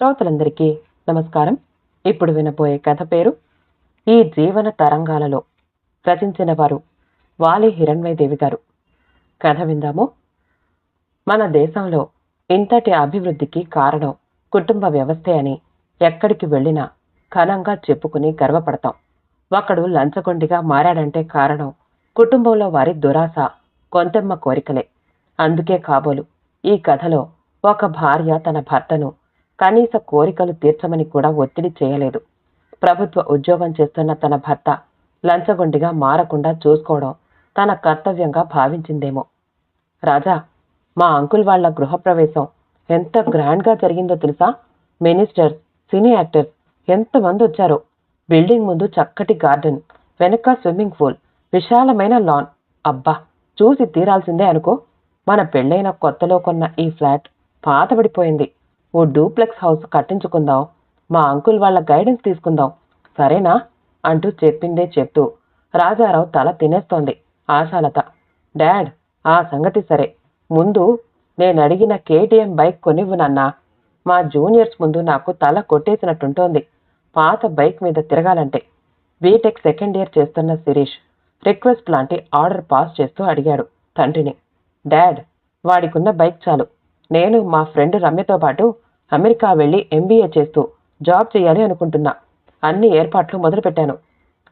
శ్రోతలందరికీ నమస్కారం. ఇప్పుడు వినబోయే కథ పేరు ఈ జీవన తరంగాలలో రచించిన వారు వాలి హిరణ్మయదేవి గారు. కథ విందాము. మన దేశంలో ఇంతటి అభివృద్ధికి కారణం కుటుంబ వ్యవస్థే అని ఎక్కడికి వెళ్ళినా ఘనంగా చెప్పుకుని గర్వపడతాం. ఒకడు లంచగొండిగా మారాడంటే కారణం కుటుంబంలో వారి దురాశ కొంతెమ్మ కోరికలే. అందుకే కాబోలు ఈ కథలో ఒక భార్య తన భర్తను కనీస కోరికలు తీర్చమని కూడా ఒత్తిడి చేయలేదు. ప్రభుత్వ ఉద్యోగం చేస్తున్న తన భర్త లంచగొండిగా మారకుండా చూసుకోవడం తన కర్తవ్యంగా భావించిందేమో. రాజా మా అంకుల్ వాళ్ళ గృహప్రవేశం ఎంత గ్రాండ్గా జరిగిందో తెలుసా? మినిస్టర్స్ సినీ యాక్టర్స్ ఎంతమంది వచ్చారో. బిల్డింగ్ ముందు చక్కటి గార్డెన్ వెనక స్విమ్మింగ్ పూల్ విశాలమైన లాన్. అబ్బా చూసి తీరాల్సిందే అనుకో. మన పెళ్ళైన కొత్తలో కొన్న ఈ ఫ్లాట్ పాతబడిపోయింది. ఓ డూప్లెక్స్ హౌస్ కట్టించుకుందాం. మా అంకుల్ వాళ్ళ గైడెన్స్ తీసుకుందాం. సరేనా? అంటూ చెప్పిందే చెప్తూ రాజారావు తల తినేస్తోంది ఆశాలత. డాడ్ ఆ సంగతి సరే. ముందు నేను అడిగిన కేటీఎం బైక్ కొనివ్వు నాన్నా. మా జూనియర్స్ ముందు నాకు తల కొట్టేసినట్టుంటోంది. పాత బైక్ మీద తిరగాలంటే. బీటెక్ సెకండ్ ఇయర్ చేస్తున్న శిరీష్ రిక్వెస్ట్ లాంటి ఆర్డర్ పాస్ చేస్తూ అడిగాడు తండ్రిని. డాడ్ వాడికున్న బైక్ చాలు. నేను మా ఫ్రెండ్ రమ్యతో పాటు అమెరికా వెళ్ళి ఎంబీఏ చేస్తూ జాబ్ చేయాలి అనుకుంటున్నా. అన్ని ఏర్పాట్లు మొదలుపెట్టాను.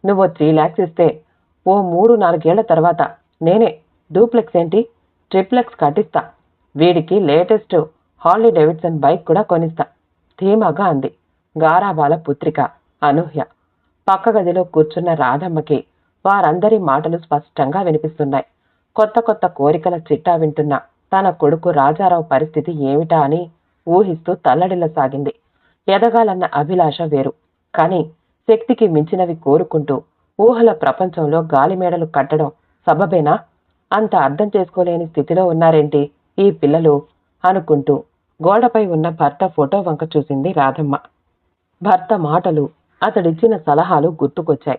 నువ్వు త్రీ ల్యాక్స్ ఇస్తే ఓ మూడు నాలుగేళ్ళ తర్వాత నేనే డూప్లెక్స్ ఏంటి? ట్రిప్లెక్స్ కట్టిస్తా. వీడికి లేటెస్ట్ హార్లీ డేవిడ్సన్ బైక్ కూడా కొనిస్తా. ధీమాగా అంది. గారాబాల పుత్రిక అనూహ్య. పక్క గదిలో కూర్చున్న రాధమ్మకి వారందరి మాటలు స్పష్టంగా వినిపిస్తున్నాయి. కొత్త కొత్త కోరికల చిట్టా వింటున్న తన కొడుకు రాజారావు పరిస్థితి ఏమిటా అని ఊహిస్తూ తల్లడిల్లసాగింది ఎదగాలన్న అభిలాష వేరు. కానీ శక్తికి మించినవి కోరుకుంటూ ఊహల ప్రపంచంలో గాలిమేడలు కట్టడం సబబేనా? అంత అర్థం చేసుకోలేని స్థితిలో ఉన్నారేంటి ఈ పిల్లలు? అనుకుంటూ గోడపై ఉన్న భర్త ఫోటో వంక చూసింది రాధమ్మ. భర్త మాటలు అతడిచ్చిన సలహాలు గుర్తుకొచ్చాయి.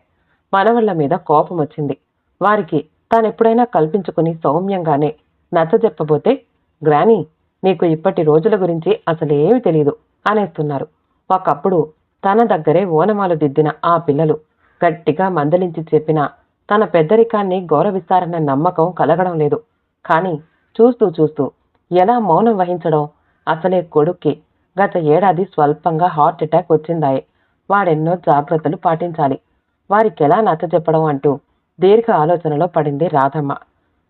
మనవళ్ళ మీద కోపం వచ్చింది. వారికి తానెప్పుడైనా కల్పించుకుని సౌమ్యంగానే నచ్చజెప్పబోతే గ్రానీ నీకు ఇప్పటి రోజుల గురించి అసలేమి తెలియదు అనేస్తున్నారు. ఒకప్పుడు తన దగ్గరే ఓనమాలు దిద్దిన ఆ పిల్లలు గట్టిగా మందలించి చెప్పినా తన పెద్దరికాన్ని గౌరవిస్తారన్న నమ్మకం కలగడం లేదు. కానీ చూస్తూ చూస్తూ ఎలా మౌనం వహించడం? అసలే కొడుక్కి గత ఏడాది స్వల్పంగా హార్ట్ అటాక్ వచ్చిందాయే. వాడెన్నో జాగ్రత్తలు పాటించాలి. వారికెలా నచ్చజెప్పడం అంటూ దీర్ఘ ఆలోచనలో పడింది రాధమ్మ.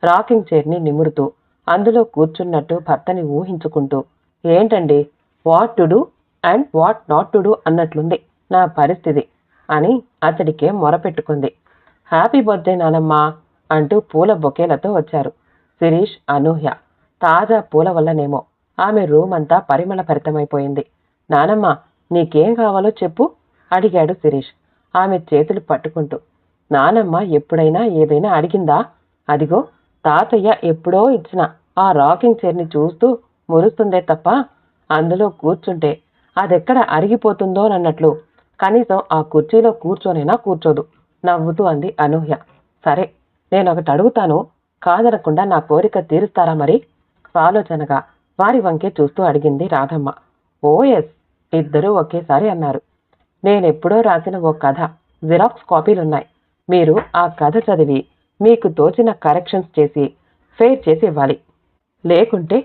రాకింగ్ చైర్ని నిమురుతూ అందులో కూర్చున్నట్టు భర్తని ఊహించుకుంటూ ఏంటండి? What to do and what not to do అన్నట్లుంది నా పరిస్థితి అని అతడికే మొరపెట్టుకుంది. హ్యాపీ బర్త్డే నానమ్మా అంటూ పూల బొకేలతో వచ్చారు శిరీష్ అనూహ్య. తాజా పూల వల్లనేమో. ఆమె రూమ్ అంతా పరిమళభరితమైపోయింది. నానమ్మ నీకేం కావాలో చెప్పు అడిగాడు శిరీష్. ఆమె చేతులు పట్టుకుంటూ నానమ్మ ఎప్పుడైనా ఏదైనా అడిగిందా? అదిగో తాతయ్య ఎప్పుడో ఇచ్చిన ఆ రాకింగ్ చైర్ని చూస్తూ మురుస్తుందే తప్ప అందులో కూర్చుంటే అదెక్కడ అరిగిపోతుందోనన్నట్లు. కనీసం ఆ కుర్చీలో కూర్చోనైనా కూర్చోదు నవ్వుతూ అంది అనూహ్య. సరే నేను ఒకటి అడుగుతాను కాదనకుండా నా కోరిక తీరుస్తారా మరి? ఆలోచనగా వారి వంకే చూస్తూ అడిగింది రాధమ్మ. ఓ ఎస్ ఇద్దరూ ఒకేసారి అన్నారు. నేనెప్పుడో రాసిన ఓ కథ జిరాక్స్ కాపీలున్నాయి. మీరు ఆ కథ చదివి మీకు తోచిన కరెక్షన్స్ చేసి ఫెయిర్ చేసి ఇవ్వాలి. లేకుంటే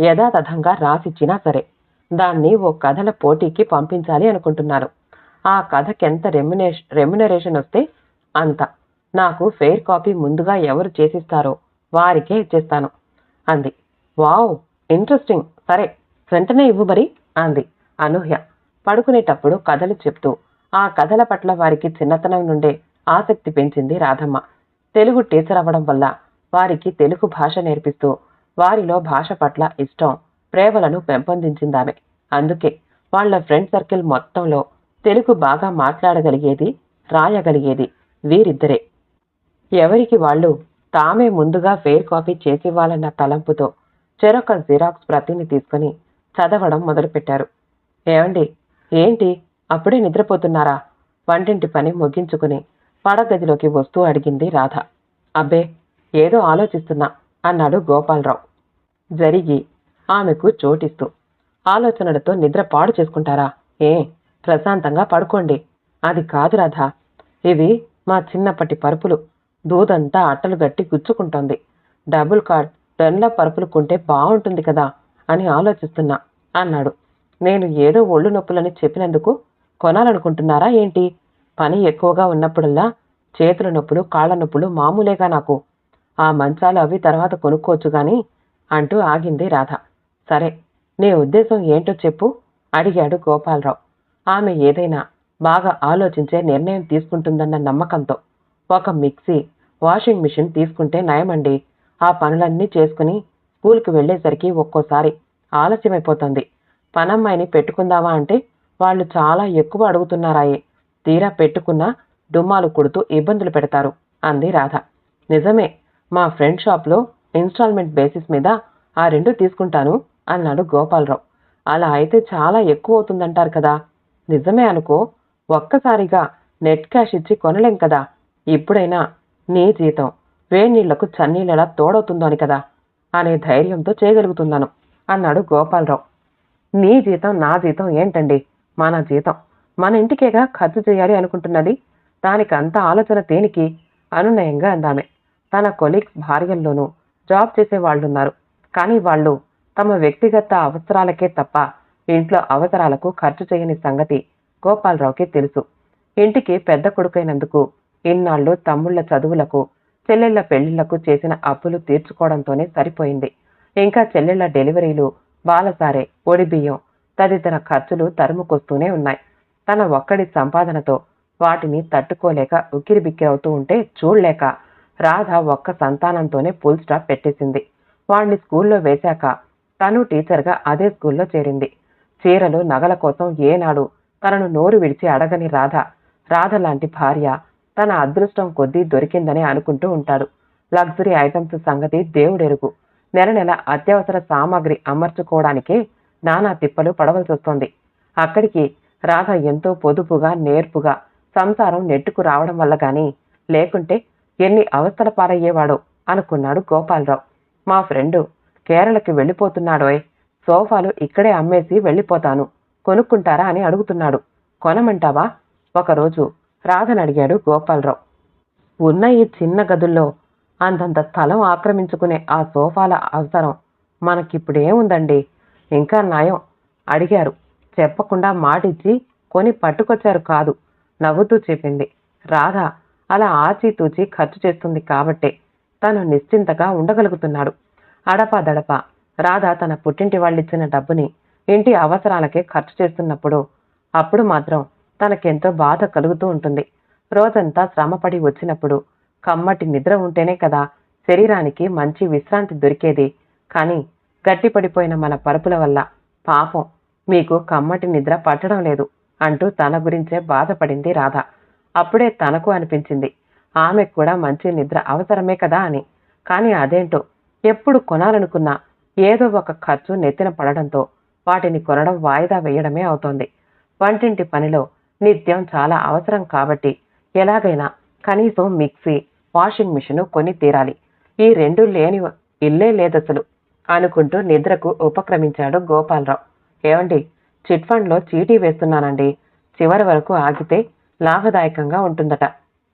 యథాతథంగా రాసిచ్చినా సరే దాన్ని ఓ కథల పోటీకి పంపించాలి అనుకుంటున్నాను ఆ కథకెంత రెమ్యునేష్ రెమ్యునరేషన్ వస్తే అంత. నాకు ఫెయిర్ కాపీ ముందుగా ఎవరు చేసిస్తారో వారికే ఇచ్చేస్తాను. అంది. వావ్ ఇంట్రెస్టింగ్ సరే వెంటనే ఇవ్వు మరి అంది అనూహ్య. పడుకునేటప్పుడు కథలు చెప్తూ ఆ కథల పట్ల వారికి చిన్నతనం నుండే ఆసక్తి పెంచింది రాధమ్మ. తెలుగు టీచర్ అవ్వడం వల్ల వారికి తెలుగు భాష నేర్పిస్తూ వారిలో భాష పట్ల ఇష్టం ప్రేమలను పెంపొందించిందామె. అందుకే వాళ్ళ ఫ్రెండ్ సర్కిల్ మొత్తంలో తెలుగు బాగా మాట్లాడగలిగేది రాయగలిగేది వీరిద్దరే. ఎవరికి వాళ్ళు తామే ముందుగా ఫెయిర్ కాపీ చేసివ్వాలన్న తలంపుతో చెరొక జిరాక్స్ ప్రతిని తీసుకుని చదవడం మొదలుపెట్టారు. ఏమండి ఏంటి? అప్పుడే నిద్రపోతున్నారా? వంటింటి పని ముగించుకుని పడగదిలోకి వస్తూ అడిగింది రాధ. అబ్బే ఏదో ఆలోచిస్తున్నా అన్నాడు గోపాలరావు. జరిగి ఆమెకు చోటిస్తూ ఆలోచనలతో నిద్ర పాడు చేసుకుంటారా? ఏ ప్రశాంతంగా పడుకోండి. అది కాదు రాధా ఇవి మా చిన్నప్పటి పరుపులు. దూదంతా అట్టలు గట్టి గుచ్చుకుంటోంది. డబుల్ కార్డ్ టెన్ల పరుపులు కొంటే బాగుంటుంది కదా అని ఆలోచిస్తున్నా అన్నాడు. నేను ఏదో ఒళ్ళు నొప్పులని చెప్పినందుకు కొనాలనుకుంటున్నారా ఏంటి? పని ఎక్కువగా ఉన్నప్పుడల్లా చేతుల నొప్పులు కాళ్ళ నొప్పులు మామూలేగా నాకు. ఆ మంచాలు అవి తర్వాత కొనుక్కోవచ్చు కానీ అంటూ ఆగింది రాధ. సరే నీ ఉద్దేశం ఏంటో చెప్పు అడిగాడు గోపాలరావు. ఆమె ఏదైనా బాగా ఆలోచించే నిర్ణయం తీసుకుంటుందన్న నమ్మకంతో. ఒక మిక్సీ వాషింగ్ మిషన్ తీసుకుంటే నయమండి. ఆ పనులన్నీ చేసుకుని స్కూల్కి వెళ్ళేసరికి ఒక్కోసారి ఆలస్యమైపోతుంది. పనమ్మాయిని పెట్టుకుందామా అంటే వాళ్ళు చాలా ఎక్కువ అడుగుతున్నారాయే. తీరా పెట్టుకున్నా డుమ్మాలు కొడుతూ ఇబ్బందులు పెడతారు అంది రాధ. నిజమే మా ఫ్రెండ్ షాప్లో ఇన్స్టాల్మెంట్ బేసిస్ మీద ఆ రెండు తీసుకుంటాను అన్నాడు గోపాలరావు. అలా అయితే చాలా ఎక్కువ అవుతుందంటారు కదా. నిజమే అనుకో ఒక్కసారిగా నెట్ క్యాష్ ఇచ్చి కొనలేం కదా. ఇప్పుడైనా నీ జీతం వేణీళ్ళకు చన్నీళ్ళలా తోడవుతుందో అని కదా అనే ధైర్యంతో చేయగలుగుతున్నాను అన్నాడు గోపాలరావు. నీ జీతం నా జీతం ఏంటండి? మన జీతం. మన ఇంటికేగా ఖర్చు చేయాలి అనుకుంటున్నది. దానికి అంత ఆలోచన దేనికి? అనునయంగా అందామె. తన కొలీగ్స్ భార్యల్లోనూ జాబ్ చేసే వాళ్ళున్నారు. కానీ వాళ్ళు తమ వ్యక్తిగత అవసరాలకే తప్ప ఇంట్లో అవసరాలకు ఖర్చు చేయని సంగతి గోపాలరావుకి తెలుసు. ఇంటికి పెద్ద కొడుకైనందుకు ఇన్నాళ్ళు తమ్ముళ్ళ చదువులకు చెల్లెళ్ళ పెళ్ళిళ్ళకు చేసిన అప్పులు తీర్చుకోవడంతోనే సరిపోయింది. ఇంకా చెల్లెళ్ళ డెలివరీలు బాలసారే ఒడిబియ్యం తదితర ఖర్చులు తరుముకొస్తూనే ఉన్నాయి. తన ఒక్కడి సంపాదనతో వాటిని తట్టుకోలేక ఉక్కిరిబిక్కిరవుతూ ఉంటే చూడలేక రాధ ఒక్క సంతానంతోనే ఫుల్ స్టాప్ పెట్టేసింది. వాణ్ణి స్కూల్లో వేశాక తను టీచర్గా అదే స్కూల్లో చేరింది. చీరలు నగల కోసం ఏనాడు తనను నోరు విడిచి అడగని రాధ రాధ లాంటి భార్య తన అదృష్టం కొద్దీ దొరికిందని అనుకుంటూ ఉంటాడు. లగ్జరీ ఐటమ్స్ సంగతి దేవుడెరుగు. నెల నెల అత్యవసర సామాగ్రి అమర్చుకోవడానికే నానా తిప్పలు పడవలసి వస్తోంది అక్కడికి రాధ ఎంతో పొదుపుగా నేర్పుగా సంసారం నెట్టుకు రావడం వల్ల గాని లేకుంటే ఎన్ని అవస్థల పారయ్యేవాడో అనుకున్నాడు గోపాలరావు. మా ఫ్రెండు కేరళకి వెళ్ళిపోతున్నాడోయ్ సోఫాలు ఇక్కడే అమ్మేసి వెళ్ళిపోతాను కొనుక్కుంటారా అని అడుగుతున్నాడు. కొనమంటావా? ఒకరోజు రాధని అడిగాడు గోపాలరావు. ఉన్న ఈ చిన్న గదుల్లో అంతంత స్థలం ఆక్రమించుకునే ఆ సోఫాల అవసరం మనకిప్పుడేముందండి? ఇంకా నయం అడిగారు. చెప్పకుండా మాటిచ్చి కొని పట్టుకొచ్చారు కాదు నవ్వుతూ చెప్పింది. రాధ అలా ఆచితూచి ఖర్చు చేస్తుంది కాబట్టే తను నిశ్చింతగా ఉండగలుగుతున్నాడు. అడపాదడప రాధ తన పుట్టింటి వాళ్ళిచ్చిన డబ్బుని ఇంటి అవసరాలకే ఖర్చు చేస్తున్నప్పుడు అప్పుడు మాత్రం తనకెంతో బాధ కలుగుతూ ఉంటుంది. రోజంతా శ్రమపడి వచ్చినప్పుడు కమ్మటి నిద్ర ఉంటేనే కదా శరీరానికి మంచి విశ్రాంతి దొరికేది. కానీ గట్టిపడిపోయిన మన పరుపుల వల్ల పాపం మీకు కమ్మటి నిద్ర పట్టడం లేదు అంటూ తన గురించే బాధపడింది రాధ. అప్పుడే తనకు అనిపించింది ఆమెకు కూడా మంచి నిద్ర అవసరమే కదా అని. కానీ అదేంటో ఎప్పుడు కొనాలనుకున్నా ఏదో ఒక ఖర్చు నెత్తిన పడడంతో వాటిని కొనడం వాయిదా వేయడమే అవుతోంది. వంటింటి పనిలో నిత్యం చాలా అవసరం కాబట్టి ఎలాగైనా కనీసం మిక్సీ వాషింగ్ మిషన్ కొని తీరాలి. ఈ రెండు లేని ఇల్లే లేదసలు అనుకుంటూ నిద్రకు ఉపక్రమించాడు గోపాలరావు. ఏమండి చిట్ ఫండ్లో చీటీ వేస్తున్నానండి. చివరి వరకు ఆగితే లాభదాయకంగా ఉంటుందట.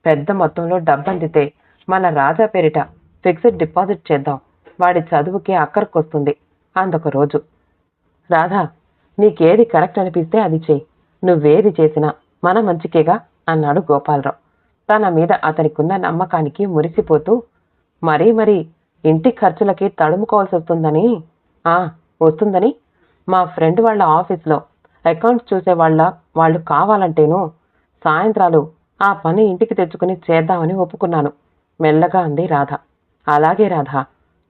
పెద్ద మొత్తంలో డబ్బందితే మన రాజా పేరిట ఫిక్స్డ్ డిపాజిట్ చేద్దాం. వాడి చదువుకి అక్కరకొస్తుంది. అందొక రోజు. రాధా నీకేది కరెక్ట్ అనిపిస్తే అది చెయ్యి నువ్వేది చేసినా మన మంచికేగా అన్నాడు గోపాలరావు. తన మీద అతనికున్న నమ్మకానికి మురిసిపోతూ మరీ మరీ ఇంటి ఖర్చులకి తడుముకోవాల్సి వస్తుందని ఆ వస్తుందని మా ఫ్రెండ్ వాళ్ళ ఆఫీస్లో అకౌంట్స్ చూసే వాళ్ళ వాళ్ళు కావాలంటేను సాయంత్రాలు ఆ పని ఇంటికి తెచ్చుకుని చేద్దామని ఒప్పుకున్నాను. మెల్లగా అంది రాధ. అలాగే రాధ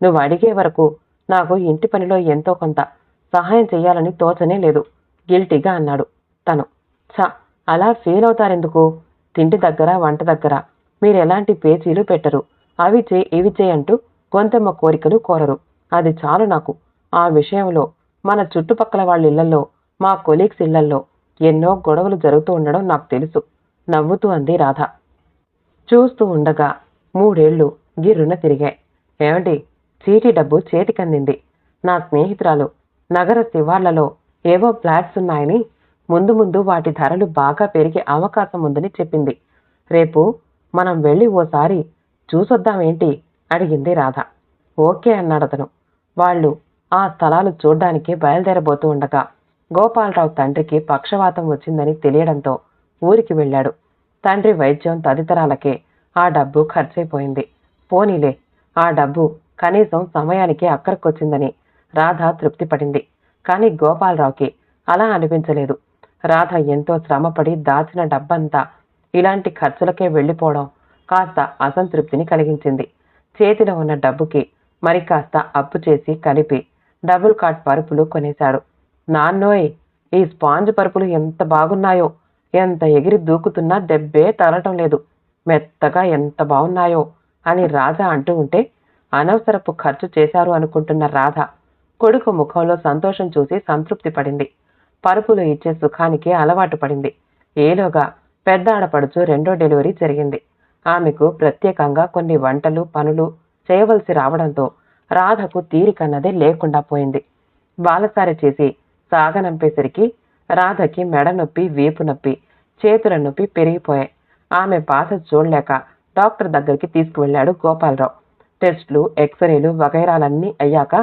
నువ్వు అడిగే వరకు నాకు ఇంటి పనిలో ఎంతో కొంత సహాయం చెయ్యాలని తోచనే లేదు. గిల్టీగా అన్నాడు తను. ఛ అలా ఫీల్ అవుతారెందుకు? తిండి దగ్గర వంట దగ్గర. మీరు ఎలాంటి పేచీలు పెట్టరు. అవి చే ఇవి చేయంటూ అంటూ గొంతెమ్మ కోరికలు కోరరు. అది చాలు నాకు. ఆ విషయంలో మన చుట్టుపక్కల వాళ్ళ ఇళ్ళలో మా కొలీగ్స్ ఇళ్ళల్లో ఎన్నో గొడవలు జరుగుతూ ఉండడం నాకు తెలుసు. నవ్వుతూ అంది రాధ. చూస్తూ ఉండగా మూడేళ్ళు గిర్రున తిరిగాయి. ఏమండి? చీటీ డబ్బు చేతికందింది నా స్నేహితురాలు నగర శివార్లలో ఏవో ఫ్లాట్స్ ఉన్నాయని ముందు ముందు వాటి ధరలు బాగా పెరిగే అవకాశం ఉందని చెప్పింది. రేపు మనం వెళ్ళి ఓసారి చూసొద్దామేంటి? అడిగింది రాధ. ఓకే అన్నాడతను. వాళ్ళు ఆ స్థలాలు చూడ్డానికి బయలుదేరబోతూ ఉండగా గోపాలరావు తండ్రికి పక్షవాతం వచ్చిందని తెలియడంతో ఊరికి వెళ్ళాడు. తండ్రి వైద్యం తదితరాలకే ఆ డబ్బు ఖర్చయిపోయింది పోనీలే ఆ డబ్బు కనీసం సమయానికి అక్కడికొచ్చిందని రాధ తృప్తిపడింది. కానీ గోపాలరావుకి అలా అనిపించలేదు. రాధ ఎంతో శ్రమపడి దాచిన డబ్బంతా ఇలాంటి ఖర్చులకే వెళ్ళిపోవడం కాస్త అసంతృప్తిని కలిగించింది. చేతిలో ఉన్న డబ్బుకి మరి కాస్త అప్పు చేసి కలిపి డబుల్ కాట్ పరుపులు కొనేశాడు. నాన్నోయ్ ఈ స్పాంజ్ పరుపులు ఎంత బాగున్నాయో! ఎంత ఎగిరి దూకుతున్నా దెబ్బే తగలటం లేదు. మెత్తగా ఎంత బాగున్నాయో! అని రాధ అంటూ ఉంటే అనవసరపు ఖర్చు చేశారు అనుకుంటున్న రాధ. కొడుకు ముఖంలో సంతోషం చూసి సంతృప్తి పడింది. పరుపులు ఇచ్చే సుఖానికి అలవాటు పడింది. ఏలోగా పెద్ద ఆడపడుచు రెండో డెలివరీ జరిగింది. ఆమెకు ప్రత్యేకంగా కొన్ని వంటలు పనులు చేయవలసి రావడంతో రాధకు తీరికన్నదే లేకుండా పోయింది. బాలసార చేసి సాగనంపేసరికి రాధకి మెడ నొప్పి వీపు నొప్పి చేతుల నొప్పి పెరిగిపోయాయి. ఆమె బాధ చూడలేక డాక్టర్ దగ్గరికి తీసుకువెళ్ళాడు గోపాలరావు. టెస్టులు ఎక్స్రేలు వగైరాలన్నీ అయ్యాక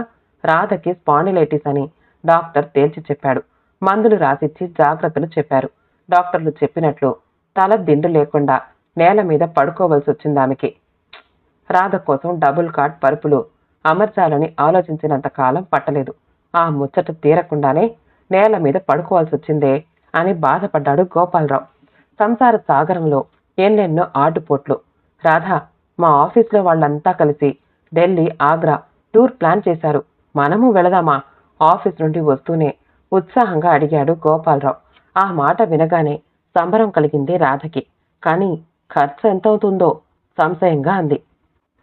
రాధకి స్పాండిలైటిస్ అని డాక్టర్ తేల్చి చెప్పాడు. మందులు రాసిచ్చి జాగ్రత్తలు చెప్పారు. డాక్టర్లు చెప్పినట్లు తల దిండు లేకుండా నేల మీద పడుకోవలసి వచ్చింది ఆమెకి రాధ కోసం డబుల్ కాట్ పరుపులు అమర్చాలని ఆలోచించినంత కాలం పట్టలేదు. ఆ ముచ్చట తీరకుండానే నేల మీద పడుకోవాల్సి వచ్చిందే అని బాధపడ్డాడు గోపాలరావు. సంసార సాగరంలో ఎన్నెన్నో ఆటుపోట్లు. రాధ మా ఆఫీస్లో వాళ్ళంతా కలిసి ఢిల్లీ ఆగ్రా టూర్ ప్లాన్ చేశారు. మనము వెళదామా? ఆఫీస్ నుండి వస్తూనే ఉత్సాహంగా అడిగాడు గోపాలరావు. ఆ మాట వినగానే సంబరం కలిగింది రాధకి. కానీ ఖర్చు ఎంత అవుతుందో సంశయంగా అంది.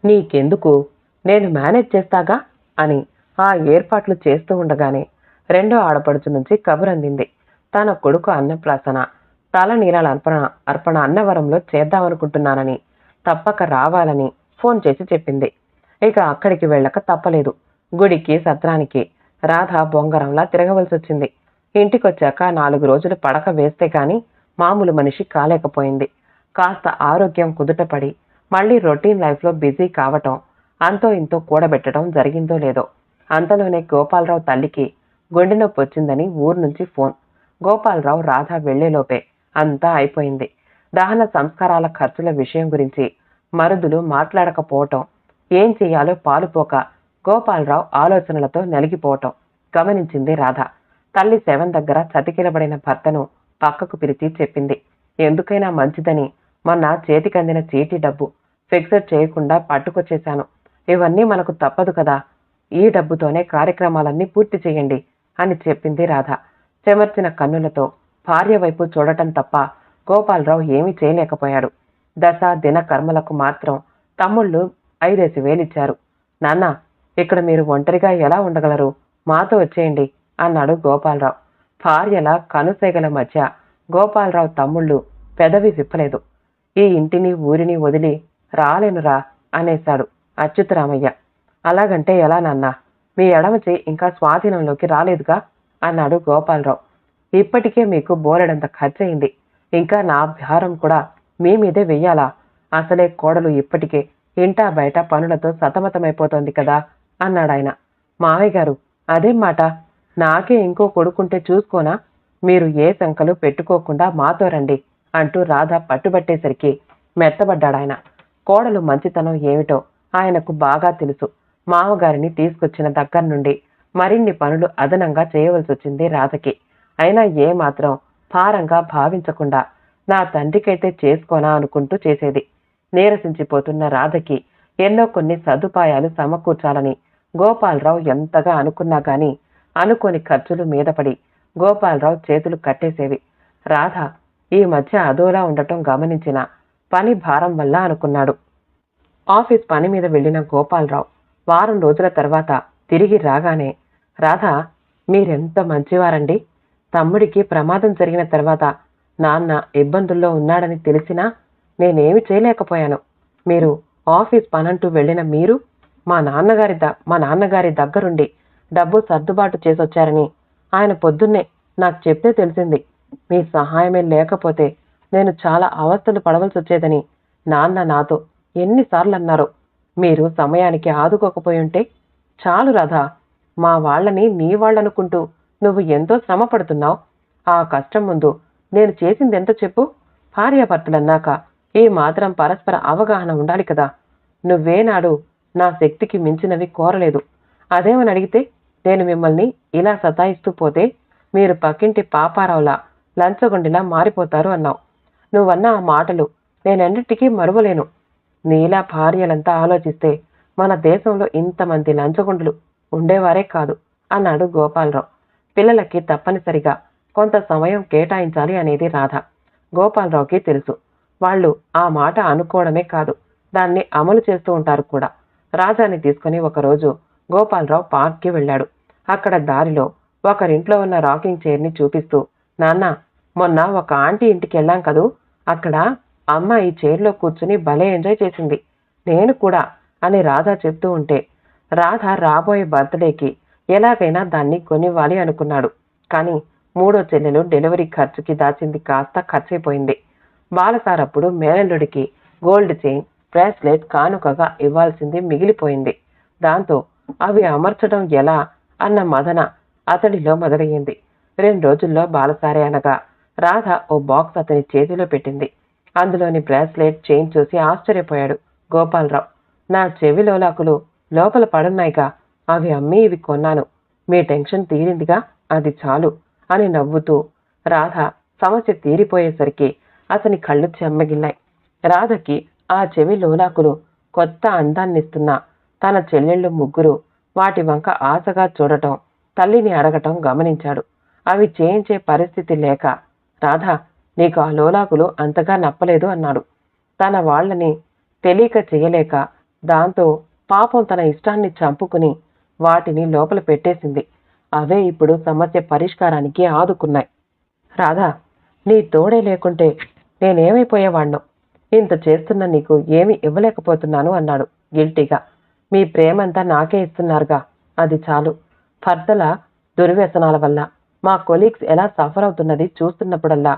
నీకెందుకు? నేను మేనేజ్ చేస్తాగా? అని ఆ ఏర్పాట్లు చేస్తూ ఉండగానే రెండో ఆడపడుచు నుంచి కబురందింది తన కొడుకు అన్నప్రాసన తల నీరాల అర్పణ అర్పణ అన్నవరంలో చేద్దామనుకుంటున్నానని తప్పక రావాలని ఫోన్ చేసి చెప్పింది. ఇక అక్కడికి వెళ్ళక తప్పలేదు. గుడికి సత్రానికి రాధ బొంగరంలా తిరగవలసి వచ్చింది ఇంటికొచ్చాక నాలుగు రోజులు పడక వేస్తే కానీ మామూలు మనిషి కాలేకపోయింది. కాస్త ఆరోగ్యం కుదుటపడి మళ్ళీ రొటీన్ లైఫ్లో బిజీ కావటం అంతో ఇంతో కూడబెట్టడం జరిగిందో లేదో. అంతలోనే గోపాలరావు తల్లికి గుండె నొప్పి వచ్చిందని ఊరు నుంచి ఫోన్. గోపాలరావు రాధ వెళ్ళేలోపే అంతా అయిపోయింది. దహన సంస్కారాల ఖర్చుల విషయం గురించి మరుదులు మాట్లాడకపోవటం ఏం చెయ్యాలో పాలుపోక గోపాలరావు ఆలోచనలతో నలిగిపోవటం గమనించింది రాధ. తల్లి శవం దగ్గర చతికిలబడిన భర్తను పక్కకు పిలిచి చెప్పింది. ఎందుకైనా మంచిదని మొన్న చేతికందిన చీటీ డబ్బు ఫిక్సెడ్ చేయకుండా పట్టుకొచ్చేశాను. ఇవన్నీ మనకు తప్పదు కదా. ఈ డబ్బుతోనే కార్యక్రమాలన్నీ పూర్తి చేయండి అని చెప్పింది రాధ. చెమర్చిన కన్నులతో భార్య వైపు చూడటం తప్ప గోపాలరావు ఏమీ చేయలేకపోయాడు. దశ దిన కర్మలకు మాత్రం తమ్ముళ్ళు ఐదేసి వేలిచ్చారు. నాన్న ఇక్కడ మీరు ఒంటరిగా ఎలా ఉండగలరు? మాతో వచ్చేయండి అన్నాడు గోపాలరావు. భార్యల కనుసైగల మధ్య గోపాలరావు తమ్ముళ్ళు పెదవి విప్పలేదు. ఈ ఇంటిని ఊరిని వదిలి రాలేనురా అనేశాడు. అచ్యుతరామయ్య. అలాగంటే ఎలా నాన్న? మీ ఎడమ చేయి ఇంకా స్వాధీనంలోకి రాలేదుగా? అన్నాడు గోపాలరావు. ఇప్పటికే మీకు బోలెడంత ఖర్చయింది. ఇంకా నా భారం కూడా మీ మీదే వెయ్యాలా? అసలే కోడలు ఇప్పటికే ఇంటా బయట పనులతో సతమతమైపోతోంది కదా? అన్నాడాయన. మావయ్య గారు అదేం మాట. నాకే ఇంకో కొడుకుంటే చూసుకోనా? మీరు ఏ శంకలు పెట్టుకోకుండా మాతో రండి అంటూ రాధ పట్టుబట్టేసరికి మెత్తబడ్డాడాయన. కోడలు మంచితనం ఏమిటో ఆయనకు బాగా తెలుసు. మామగారిని తీసుకొచ్చిన దగ్గర నుండి మరిన్ని పనులు అదనంగా చేయవలసి వచ్చింది రాధకి. అయినా ఏమాత్రం భారంగా భావించకుండా నా తండ్రికైతే చేసుకోనా అనుకుంటూ చేసేది. నీరసించిపోతున్న రాధకి ఎన్నో కొన్ని సదుపాయాలు సమకూర్చాలని గోపాలరావు ఎంతగా అనుకున్నా గాని అనుకోని ఖర్చులు మీదపడి గోపాలరావు చేతులు కట్టేసేవి. రాధ ఈ మధ్య అదోలా ఉండటం గమనించిన పని భారం వల్ల అనుకున్నాడు. ఆఫీస్ పని మీద వెళ్ళిన గోపాలరావు వారం రోజుల తర్వాత తిరిగి రాగానే రాధ మీరెంత మంచివారండి? తమ్ముడికి ప్రమాదం జరిగిన తర్వాత నాన్న ఇబ్బందుల్లో ఉన్నాడని తెలిసినా నేనేమి చేయలేకపోయాను. మీరు ఆఫీస్ పనంటూ వెళ్ళిన మీరు మా నాన్నగారి ద మా నాన్నగారి దగ్గరుండి డబ్బు సర్దుబాటు చేసొచ్చారని ఆయన పొద్దున్నే నాకు చెప్తే తెలిసింది. మీ సహాయమే లేకపోతే నేను చాలా అవస్థలు పడవలసి వచ్చేదని నాన్న నాతో ఎన్నిసార్లు అన్నారో మీరు సమయానికి ఆదుకోకపోయి ఉంటే చాలు రాధా మా వాళ్ళని నీ వాళ్ళనుకుంటూ నువ్వు ఎంతో శ్రమ పడుతున్నావు ఆ కష్టం ముందు నేను చేసింది ఎంత చెప్పు. భార్యాభర్తలన్నాక ఈ మాత్రం పరస్పర అవగాహన ఉండాలి కదా. నువ్వేనాడు నా శక్తికి మించినవి కోరలేదు. అదేమని అడిగితే నేను మిమ్మల్ని ఇలా సతాయిస్తూ పోతే మీరు పక్కింటి పాపారావులా లంచగొండిలా మారిపోతారు అన్నావు. నువ్వన్న ఆ మాటలు నేనన్నిటికీ మరువలేను. నీలా భార్యలంతా ఆలోచిస్తే మన దేశంలో ఇంతమంది లంచగొండులు ఉండేవారే కాదు అన్నాడు గోపాలరావు. పిల్లలకి తప్పనిసరిగా కొంత సమయం కేటాయించాలి అనేది రాధ. గోపాలరావుకి తెలుసు. వాళ్ళు ఆ మాట అనుకోవడమే కాదు దాన్ని అమలు చేస్తూ ఉంటారు కూడా. రాజాని తీసుకుని ఒకరోజు గోపాలరావు పార్క్కి వెళ్ళాడు. అక్కడ దారిలో ఒకరింట్లో ఉన్న రాకింగ్ చైర్ని చూపిస్తూ నాన్న మొన్న ఒక ఆంటీ ఇంటికి వెళ్ళాం కదూ అక్కడ అమ్మ ఈ చైర్లో కూర్చుని భలే ఎంజాయ్ చేసింది. నేను కూడా అని రాధా చెప్తూ ఉంటే రాధ రాబోయే బర్త్డేకి ఎలాగైనా దాన్ని కొనివ్వాలి అనుకున్నాడు. కానీ మూడో చెల్లెలు డెలివరీ ఖర్చుకి దాచింది కాస్త ఖర్చైపోయింది. బాలసారప్పుడు మేనల్లుడికి గోల్డ్ చైన్ బ్రాస్లెట్ కానుకగా ఇవ్వాల్సింది మిగిలిపోయింది. దాంతో అవి అమర్చడం ఎలా అన్న మదన అతడిలో మొదలయ్యింది. రెండు రోజుల్లో బాలసారే అనగా రాధ ఓ బాక్స్ అతని చేతిలో పెట్టింది. అందులోని బ్రాస్లెట్ చైన్ చూసి ఆశ్చర్యపోయాడు. గోపాలరావు నా చెవిలోలాకులు లోపల పడున్నాయిగా. అవి అమ్మి ఇవి కొన్నాను. మీ టెన్షన్ తీరిందిగా? అది చాలు అని నవ్వుతూ రాధ సమస్య తీరిపోయేసరికి అతని కళ్ళు చెమ్మగిల్లాయి. రాధకి ఆ చెవి లోలాకులు కొత్త అందాన్నిస్తున్న. తన చెల్లెళ్ళు ముగ్గురు వాటి వంక ఆశగా చూడటం తల్లిని అడగటం గమనించాడు. అవి చేయించే పరిస్థితి లేక రాధ నీకు ఆ లోలాకులు అంతగా నప్పలేదు అన్నాడు. తన వాళ్ళని తెలియక చేయలేక దాంతో పాపం తన ఇష్టాన్ని చంపుకుని వాటిని లోపల పెట్టేసింది. అవే ఇప్పుడు సమస్య పరిష్కారానికి ఆదుకున్నాయి. రాధా నీ తోడే లేకుంటే నేనేమైపోయేవాణ్ణో? ఇంత చేస్తున్న నీకు ఏమి ఇవ్వలేకపోతున్నాను అన్నాడు గిల్టీగా. మీ ప్రేమంతా నాకే ఇస్తున్నారుగా. అది చాలు. ఫర్దల దుర్వ్యసనాల వల్ల మా కొలీగ్స్ ఎలా సఫర్ అవుతున్నది చూస్తున్నప్పుడల్లా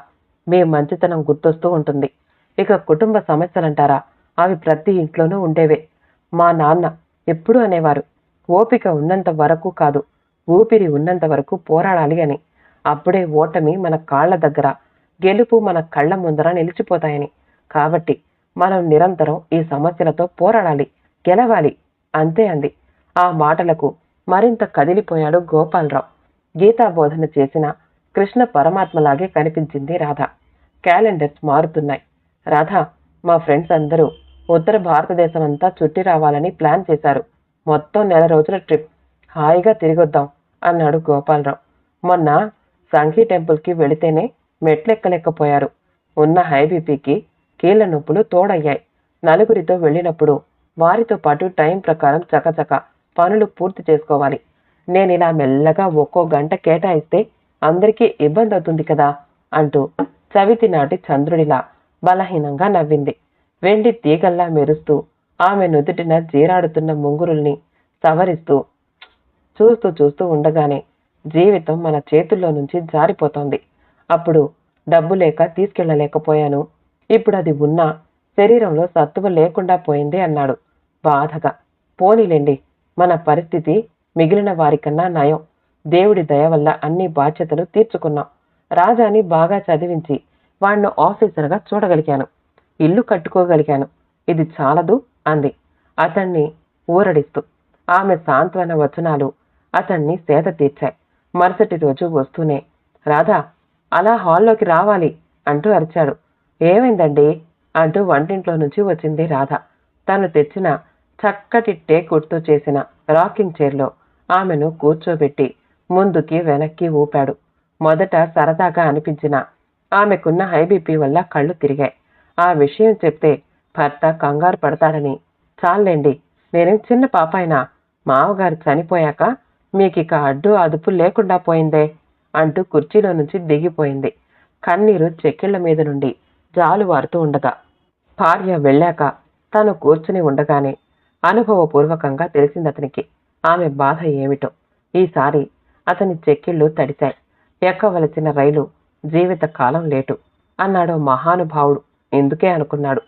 మీ మంచితనం గుర్తొస్తూ ఉంటుంది. ఇక కుటుంబ సమస్యలంటారా? అవి ప్రతి ఇంట్లోనూ ఉండేవే. మా నాన్న ఎప్పుడూ అనేవారు ఓపిక ఉన్నంత వరకు కాదు ఊపిరి ఉన్నంత వరకు పోరాడాలి అని. అప్పుడే ఓటమి మన కాళ్ళ దగ్గర గెలుపు మన కళ్ళ ముందర నిలిచిపోతాయని. కాబట్టి మనం నిరంతరం ఈ సమస్యలతో పోరాడాలి గెలవాలి అంతే అంది. ఆ మాటలకు మరింత కదిలిపోయాడు గోపాలరావు. గీతా బోధన చేసిన కృష్ణ పరమాత్మలాగే కనిపించింది రాధ. క్యాలెండర్స్ మారుతున్నాయి. రాధ మా ఫ్రెండ్స్ అందరూ ఉత్తర భారతదేశం అంతా చుట్టి రావాలని ప్లాన్ చేశారు. మొత్తం నెల రోజుల ట్రిప్. హాయిగా తిరిగొద్దాం అన్నాడు గోపాలరావు. మొన్న సంఘీ టెంపుల్కి వెళితేనే మెట్లెక్కలేకపోయారు. ఉన్న హై బీపీకి కీళ్ళ నొప్పులు తోడయ్యాయి. నలుగురితో వెళ్ళినప్పుడు వారితో పాటు టైం ప్రకారం చకచక పనులు పూర్తి చేసుకోవాలి. నేను ఇలా మెల్లగా ఒక్కో గంట కేటాయిస్తే అందరికీ ఇబ్బంది అవుతుంది కదా అంటూ చవితి నాటి చంద్రుడిలా బలహీనంగా నవ్వింది. వెండి తీగల్లా మెరుస్తూ ఆమె నుదుటిన జీరాడుతున్న ముంగురుల్ని సవరిస్తూ చూస్తూ చూస్తూ ఉండగానే జీవితం మన చేతుల్లో నుంచి జారిపోతోంది. అప్పుడు డబ్బు లేక తీసుకెళ్ళలేకపోయాను ఇప్పుడు అది ఉన్నా శరీరంలో సత్తువ లేకుండా పోయింది అన్నాడు బాధగా. పోనీలేండి మన పరిస్థితి మిగిలిన వారికన్నా నయం. దేవుడి దయ వల్ల అన్ని బాధ్యతలు తీర్చుకున్నాం. రాజాని బాగా చదివించి వాణ్ణి ఆఫీసర్గా చూడగలిగాను. ఇల్లు కట్టుకోగలిగాను. ఇది చాలదు అంది. అతన్ని ఊరడిస్తూ. ఆమె సాంత్వన వచనాలు అతన్ని సేద తీర్చాయి. మరుసటి రోజు వస్తూనే రాధా అలా హాల్లోకి రావాలి అంటూ అరిచాడు. ఏమైందండి? అంటూ వంటింట్లో నుంచి వచ్చింది రాధ. తను తెచ్చిన చక్కటి టేకుట్తో చేసిన రాకింగ్ చైర్లో ఆమెను కూర్చోబెట్టి ముందుకి వెనక్కి ఊపాడు. మొదట సరదాగా అనిపించిన ఆమెకున్న హైబీపీ వల్ల కళ్ళు తిరిగాయి. ఆ విషయం చెప్తే భర్త కంగారు పడతాడని చాలండి నేనేం చిన్న పాపాయినా మావగారు చనిపోయాక మీకిక అడ్డు అదుపు లేకుండా పోయిందే అంటూ కుర్చీలో నుంచి దిగిపోయింది. కన్నీరు చెక్కిళ్ళ మీద నుండి జాలువారుతూ ఉండగా. భార్య వెళ్ళాక తను కూర్చుని ఉండగానే అనుభవపూర్వకంగా తెలిసిందతనికి ఆమె బాధ ఏమిటో. ఈసారి అతని చెక్కిళ్ళు తడిశాయి. ఎక్కవలసిన రైలు జీవిత కాలం లేటు అన్నాడు మహానుభావుడు. ఎందుకే అనుకున్నాడు?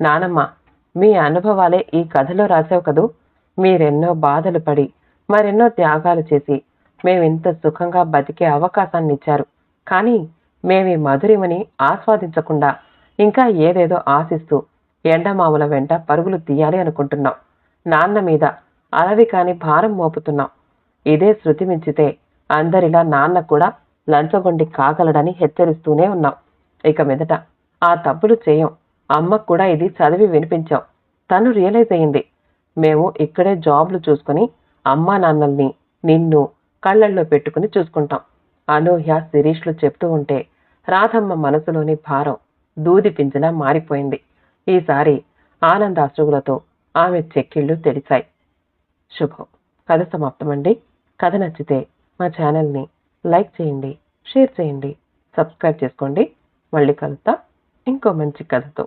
నానమ్మ మీ అనుభవాలే ఈ కథలో రాసావు కదూ? మీరెన్నో బాధలు పడి మరెన్నో త్యాగాలు చేసి మేమింత సుఖంగా బతికే అవకాశాన్ని ఇచ్చారు కానీ మేమీ మధురిమని ఆస్వాదించకుండా ఇంకా ఏదేదో ఆశిస్తూ ఎండమావుల వెంట పరుగులు తీయాలి అనుకుంటున్నాం. నాన్న మీద అలవి కాని భారం మోపుతున్నాం. ఇదే శృతి మించితే అందరిలా నాన్న కూడా లంచగొండి కాగలడని హెచ్చరిస్తూనే ఉన్నాం. ఇక మీదట ఆ తప్పులు చేయం. అమ్మకు కూడా ఇది చదివి వినిపించాం. తను రియలైజ్ అయింది మేము ఇక్కడే జాబ్లు చూసుకుని అమ్మా నాన్నల్ని నిన్ను కళ్ళల్లో పెట్టుకుని చూసుకుంటాం. అనూహ్య శిరీష్లు చెప్తూ ఉంటే రాధమ్మ మనసులోని భారం దూది పింజలా మారిపోయింది. ఈసారి ఆనందాశ్రువులతో ఆమె చెక్కిళ్ళు తెరిచాయి. శుభం. కథ సమాప్తమండి. కథ నచ్చితే మా ఛానల్ని లైక్ చేయండి షేర్ చేయండి సబ్స్క్రైబ్ చేసుకోండి. మళ్ళీ కలుద్దాం. ఇంకో మంచి కథతో.